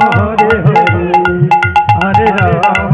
Hare Hare Hare Ram.